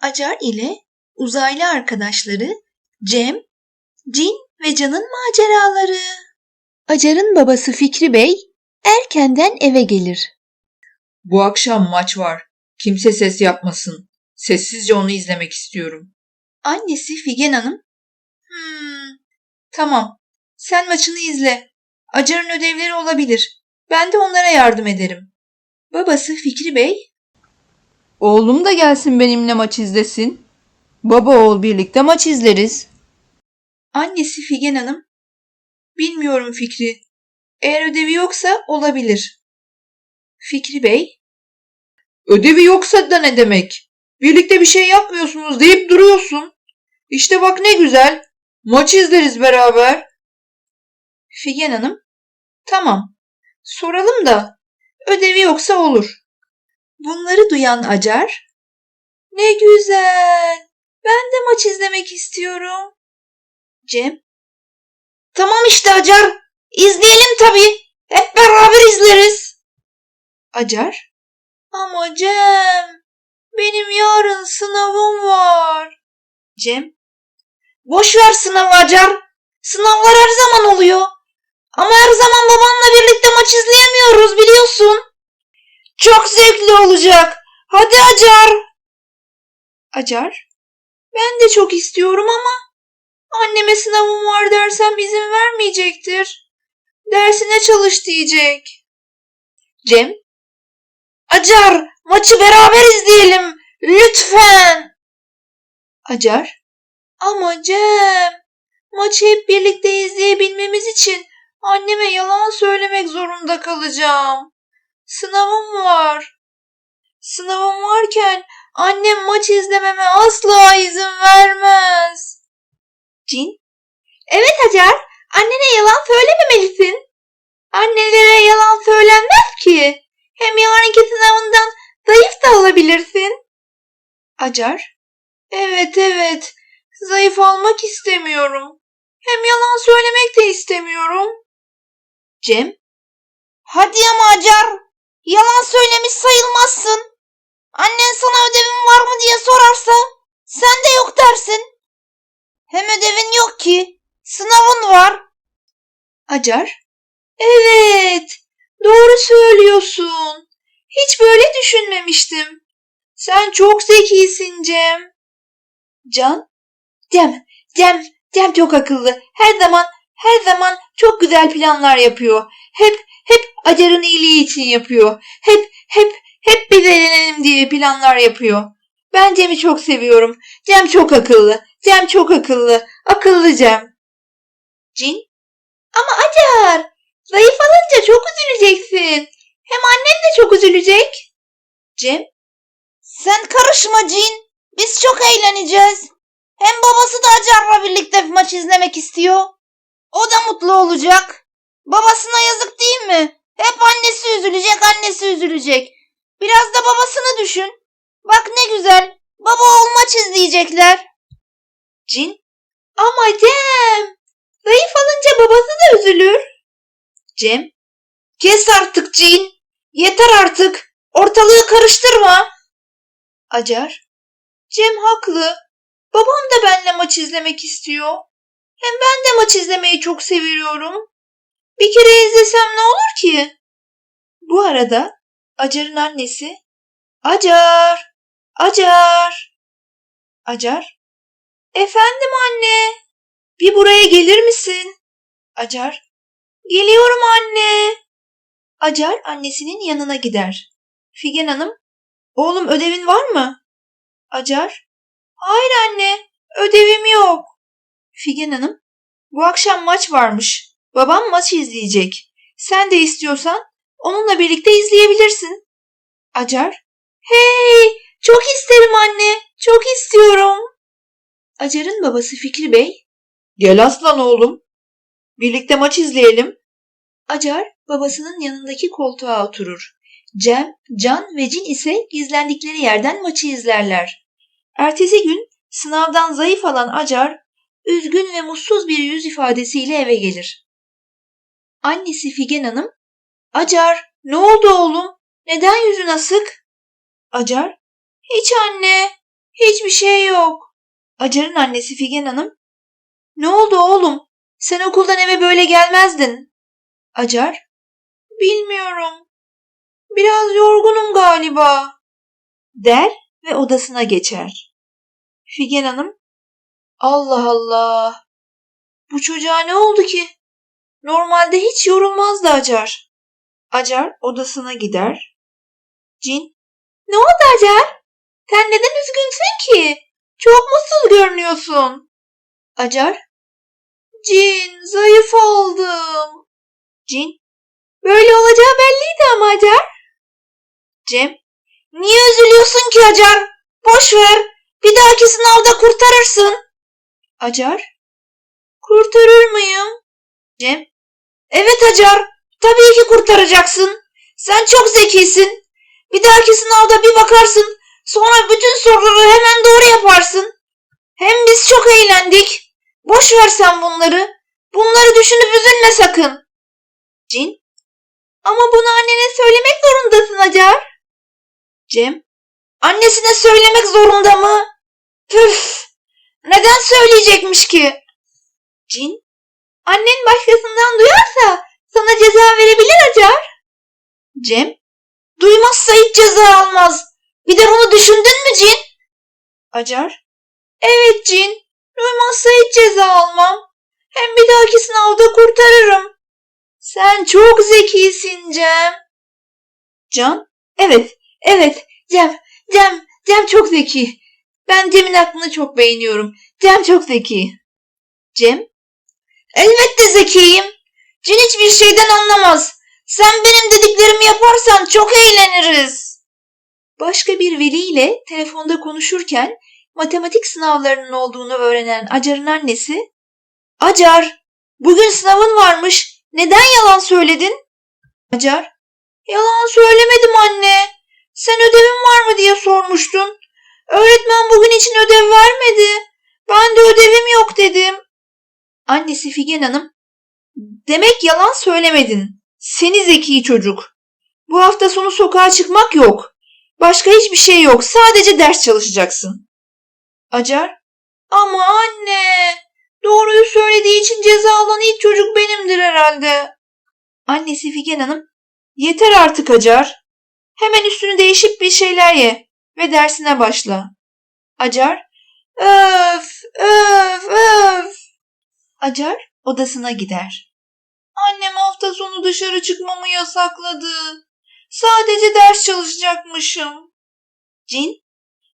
Acar ile uzaylı arkadaşları Cem, Cin ve Can'ın maceraları. Acar'ın babası Fikri Bey erkenden eve gelir. Bu akşam maç var. Kimse ses yapmasın. Sessizce onu izlemek istiyorum. Annesi Figen Hanım, hmm, tamam sen maçını izle. Acar'ın ödevleri olabilir. Ben de onlara yardım ederim. Babası Fikri Bey, Oğlum da gelsin benimle maç izlesin. Baba oğul birlikte maç izleriz. annesi Figen Hanım, bilmiyorum Fikri. Eğer ödevi yoksa olabilir. Fikri Bey, Ödevi yoksa da ne demek? Birlikte bir şey yapmıyorsunuz deyip duruyorsun. İşte bak ne güzel. Maç izleriz beraber. Figen Hanım, tamam. Soralım da ödevi yoksa olur. Bunları duyan Acar, ne güzel. Ben de maç izlemek istiyorum. Cem, Tamam işte Acar. İzleyelim tabii. Hep beraber izleriz. Acar, ama Cem, benim yarın sınavım var. Cem, Boş ver sınavı Acar. Sınavlar her zaman oluyor. Ama her zaman babanla birlikte maç izleyemiyoruz biliyorsun. Çok zevkli olacak. Hadi Acar. Acar, ben de çok istiyorum ama anneme sınavım var dersem izin vermeyecektir. Dersine çalış diyecek. Cem, Acar maçı beraber izleyelim. Lütfen. Acar, ama Cem, maçı hep birlikte izleyebilmemiz için anneme yalan söylemek zorunda kalacağım. Sınavım var. Sınavım varken annem maç izlememe asla izin vermez. Cin, evet Hacer, annene yalan söylememelisin. Annelere yalan söylenmez ki. Hem yarınki sınavından zayıf da olabilirsin. Acar, evet evet, zayıf olmak istemiyorum. Hem yalan söylemek de istemiyorum. Cem, Hadi ama Acar. Yalan söylemiş sayılmazsın. Annen sana ödevin var mı diye sorarsa sen de yok dersin. Hem ödevin yok ki. Sınavın var. Acar, evet, doğru söylüyorsun. Hiç böyle düşünmemiştim. Sen çok zekisin Cem. Can, Cem, Cem, Cem çok akıllı. Her zaman, her zaman çok güzel planlar yapıyor. Hep, hep Acar'ın iyiliği için yapıyor. Hep, hep, hep biz eğlenelim diye planlar yapıyor. Ben Cem'i çok seviyorum. Cem çok akıllı. Cem çok akıllı. Akıllı Cem. Cin, ama Acar, zayıf alınca çok üzüleceksin. Hem annen de çok üzülecek. Cem, Sen karışma Cin. Biz çok eğleneceğiz. Hem babası da Acar'la birlikte maç izlemek istiyor. O da mutlu olacak. Babasına yazık değil mi? Hep annesi üzülecek, annesi üzülecek. Biraz da babasını düşün. Bak ne güzel. Baba oğul maç izleyecekler. Cin, ama Cem, zayıf alınca babası da üzülür. Cem, Kes artık Cin. Yeter artık. Ortalığı karıştırma. Acar, Cem haklı. Babam da benimle maç izlemek istiyor. Hem ben de maç izlemeyi çok seviyorum. Bir kere izlesem ne olur ki? Bu arada Acar'ın annesi Acar, Acar, Acar. Efendim anne, bir buraya gelir misin? Acar, geliyorum anne. Acar annesinin yanına gider. Figen Hanım, oğlum ödevin var mı? Acar, hayır anne, ödevim yok. Figen Hanım, bu akşam maç varmış. Babam maç izleyecek. Sen de istiyorsan onunla birlikte izleyebilirsin. Acar, hey, çok isterim anne, çok istiyorum. Acar'ın babası Fikri Bey, Gel aslan oğlum. Birlikte maç izleyelim. Acar babasının yanındaki koltuğa oturur. Cem, Can ve Cin ise gizlendikleri yerden maçı izlerler. Ertesi gün sınavdan zayıf alan Acar, üzgün ve mutsuz bir yüz ifadesiyle eve gelir. Annesi Figen Hanım, Acar, ne oldu oğlum? Neden yüzün asık? Acar, hiç anne, hiçbir bir şey yok. Acar'ın annesi Figen Hanım. Ne oldu oğlum? Sen okuldan eve böyle gelmezdin. Acar. Bilmiyorum. Biraz yorgunum galiba. Der ve odasına geçer. Figen Hanım. Allah Allah. Bu çocuğa ne oldu ki? Normalde hiç yorulmazdı Acar. Acar odasına gider. Cin. Ne oldu Acar? Sen neden üzgünsün ki? Çok mutsuz görünüyorsun. Acar. Cin, zayıf oldum. Cin. Böyle olacağı belliydi ama Acar. Cem. Niye üzülüyorsun ki Acar? Boş ver. Bir dahaki sınavda kurtarırsın. Acar. Kurtarır mıyım? Cem. Evet Acar. Tabii ki kurtaracaksın. Sen çok zekisin. Bir dahaki sınavda bir bakarsın. Sonra bütün soruları hemen doğru yaparsın. Hem biz çok eğlendik. Boş ver sen bunları. Bunları düşünüp üzülme sakın. Cin. Ama bunu annene söylemek zorundasın Acar. Cem. Annesine söylemek zorunda mı? Püf! Neden söyleyecekmiş ki? Cin. Annen başkasından duyarsa sana ceza verebilir Acar. Cem. Duymazsa hiç ceza almaz. Bir de bunu düşündün mü Cin? Acar. Evet Cin. Duymazsa hiç ceza almam. Hem bir dahaki sınavda kurtarırım. Sen çok zekisin Cem. Can. Evet. Evet. Cem. Cem. Cem çok zeki. Ben Cem'in aklını çok beğeniyorum. Cem çok zeki. Cem. Elbette zekiyim. Cin hiçbir şeyden anlamaz. Sen benim dediklerimi yaparsan çok eğleniriz. Başka bir veliyle telefonda konuşurken matematik sınavlarının olduğunu öğrenen Acar'ın annesi Acar, bugün sınavın varmış. Neden yalan söyledin? Acar, yalan söylemedim anne. Sen ödevin var mı diye sormuştun. Öğretmen bugün için ödev vermedi. Ben de ödevim yok dedim. Annesi Figen Hanım, demek yalan söylemedin. Seni zeki çocuk. Bu hafta sonu sokağa çıkmak yok. Başka hiçbir şey yok. Sadece ders çalışacaksın. Acar. Ama anne. Doğruyu söylediği için ceza alan ilk çocuk benimdir herhalde. Annesi Figen Hanım. Yeter artık Acar. Hemen üstünü değişip bir şeyler ye. Ve dersine başla. Acar. Öf, öf, öf. Acar odasına gider. Annem hafta sonu dışarı çıkmamı yasakladı. Sadece ders çalışacakmışım. Cin,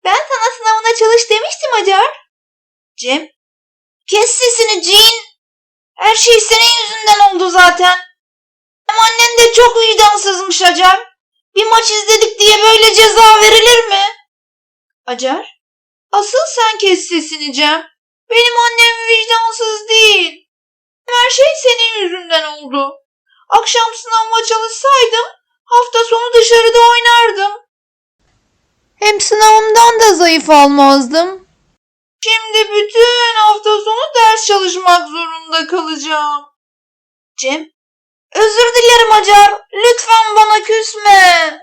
ben sana sınavına çalış demiştim Acar. Cem, Kes sesini Cin. Her şey senin yüzünden oldu zaten. Hem annen de çok vicdansızmış Acar. Bir maç izledik diye böyle ceza verilir mi? Acar, asıl sen kes sesini Cem. Benim annem vicdansız değil. Her şey senin yüzünden oldu. Akşam sınavıma çalışsaydım hafta sonu dışarıda oynardım. Hem sınavımdan da zayıf almazdım. Şimdi bütün hafta sonu ders çalışmak zorunda kalacağım. Cem, Özür dilerim Acar. Lütfen bana küsme.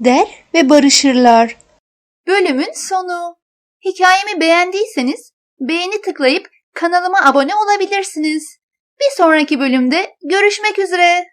der ve barışırlar. Bölümün sonu. Hikayemi beğendiyseniz beğeni tıklayıp kanalıma abone olabilirsiniz. Bir sonraki bölümde görüşmek üzere.